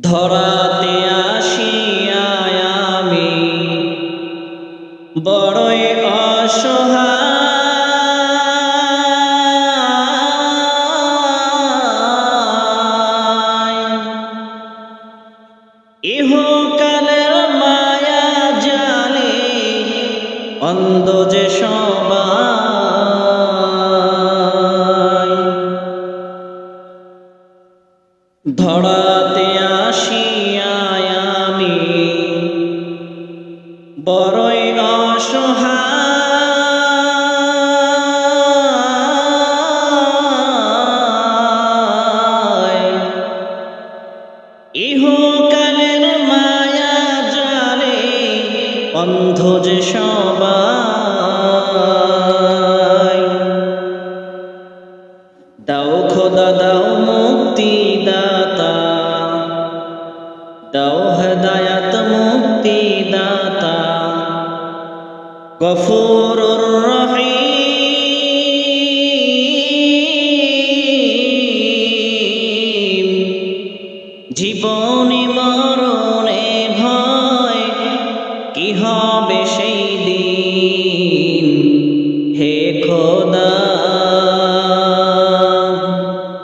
ধরাতে আসিয়ায় আমি। বড়ই অসহায় ধরাতে আসিয়ায় আমি। বড়ই অসহায়। ইহকালের মায়া জালে অন্ধ যে সবাই গফুরুর রহিম। মরণে ভয় কি হবে সেই দিন? হে খোদা